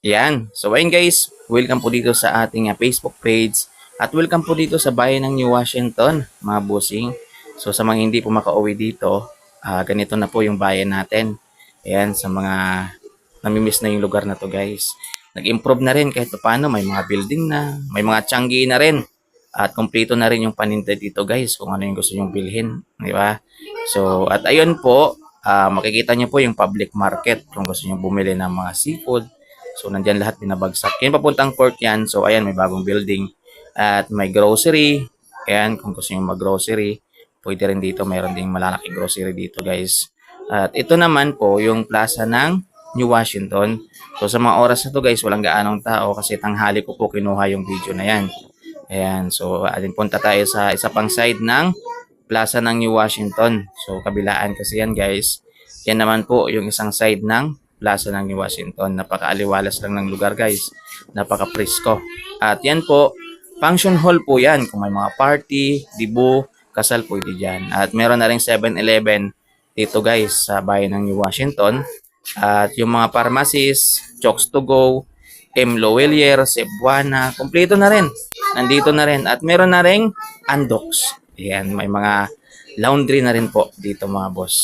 Yan. So ayun guys, welcome po dito sa ating ah, Facebook page at welcome po dito sa bayan ng New Washington, mga bossing. So sa mga hindi po makauwi dito, ah, ganito na po yung bayan natin. Ayan, sa mga namimiss na yung lugar na to guys. Nag-improve na rin kahit paano, may mga building na, may mga tiyanggi na rin. At kumpleto na rin yung paninda dito guys kung ano yung gusto nyong bilhin, di ba? So, at ayun po, ah, makikita niyo po yung public market kung gusto niyo bumili ng mga seafood. So, nandyan lahat binabagsak. Yan papuntang court yan. So, ayan, may bagong building. At may grocery. Ayan, kung gusto niyo mag-grocery, pwede rin dito. Mayroon ding malalaki grocery dito, guys. At ito naman po, yung plaza ng New Washington. So, sa mga oras na to, guys, walang gaanong tao kasi tanghali ko po kinuha yung video na yan. Ayan, so, atin punta tayo sa isa pang side ng plaza ng New Washington. So, kabilaan kasi yan, guys. Yan naman po yung isang side ng plaza ng New Washington. Napakaaliwalas lang ng lugar guys. Napaka-presko. At yan po, function hall po yan. Kung may mga party, dibu, kasal pwede dyan. At meron na rin 7-Eleven dito guys sa bayan ng New Washington. At yung mga pharmacies, Chokes to Go, M. Lowellier, Cebuana, kompleto na rin. Nandito na rin. At meron na rin Andox. Ayan, may mga laundry na rin po dito mga boss.